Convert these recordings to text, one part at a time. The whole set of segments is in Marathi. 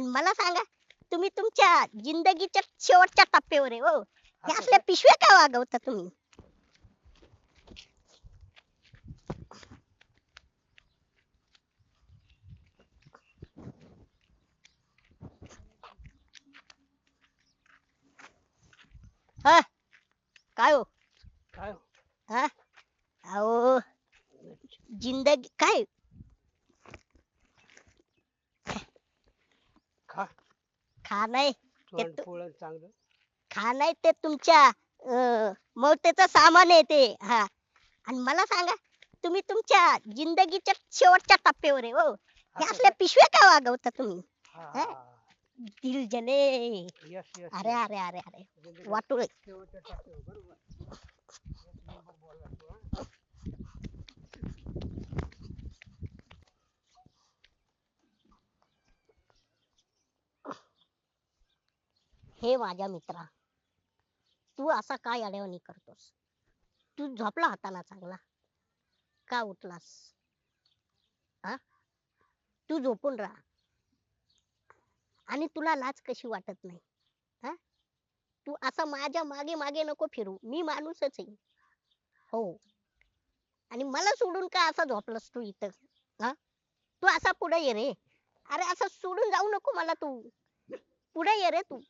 आणि मला सांगा तुम्ही तुमच्या जिंदगीच्या शेवटच्या टप्प्यावर आहे हो. हे असल्या पिशव्या का वागवता तुम्ही? हा काय हो? काय हा? अहो जिंदगी काय खा खा नाही. तू- पोळण चांगलं. खा नाही ते तुमच्या अं, मौतेचं सामान आहे ते. हा. आणि मला सांगा तुम्ही तुमच्या जिंदगीच्या शेवटच्या टप्प्यावर आहे हो. हे असं असल्या पिशव्या का वागवता तुम्ही? हा? दिल जले. अरे अरे अरे अरे. शेवटच्या टप्प्यावर, बरोबर. एक नंबर बोलला तू, हा. हे माझ्या मित्रा तू असा काय अडवणी करतोस? तू झोपला होता ना चांगला? का उठलास? हा? तू झोपून राहा. आणि तुला लाज कशी वाटत नाही? हा? तू असं माझ्या मागे मागे नको फिरू. मी माणूसच आहे. हो. आणि मला सोडून का असा झोपलास तू इथं? हा? तू असा पुढे ये रे. अरे असं सोडून जाऊ नको मला तू. पुढे ये रे तू.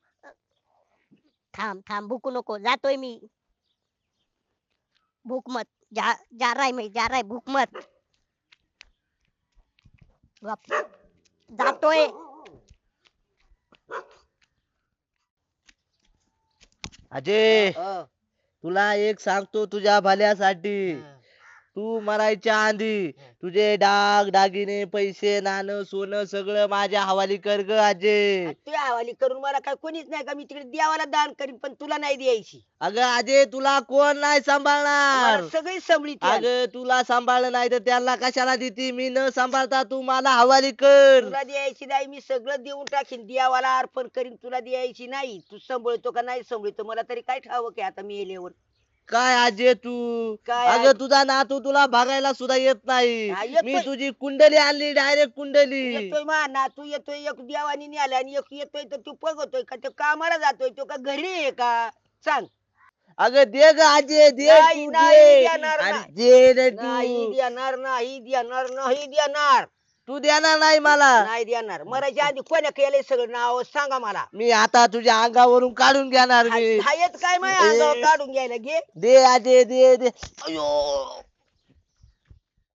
थांब थांब भूकू नको जातोय मी. भूक मत जा जा रहा है मैं जा रहा है भूक मत जातोय अजय तुला एक सांगतो तुझ्या भल्यासाठी. तू मरायच्या आधी तुझे डाग दागिने पैसे नाणं सोनं सगळं माझ्या हवाली कर ग अजय तू हवाली करून मला काय कोणीच नाही का? मी तिकडे देवाला दान करीन पण तुला नाही द्यायची. अगं अजय तुला कोण नाही सांभाळणार? मला सगळी समळी अगं तुला सांभाळलं नाही तर त्याला कशाला देती? मी न सांभाळता तू मला हवाली कर. तुला द्यायची नाही मी सगळं देऊन टाकीन. देवाला अर्पण करीन तुला द्यायची नाही. तू सांभाळतो का नाही सांभाळतो? मला तरी काय ठावं की आता मी येल्यावर काय अजय तू? काय अगं आज- तुझा नातू तुला बघायला सुद्धा येत हा, नाही येतोय. मी तुझी कुंडली आणली डायरेक्ट कुंडली. येतोय मा ना तू येतोय एक देवानी न्याला आणि एक येतोय तर तू बघतोय का? तो कामाला जातोय तो का घरी आहे का? सांग. अगं दे ग अजय दे नाही, तू नाही दे. देणार अरे नाही. दे रे नाही तू देणार नाही देणार नाही देणार. तू देणार नाही मला. नाही देणार. मरायच्या आधी कोण्या केलंय सगळं नाव सांगा मला. मी आता तुझ्या अंगावरून काढून घेणार मी. हा येत काय माय अंगावर काढून घ्यायला घे दे अजय दे दे. अयो.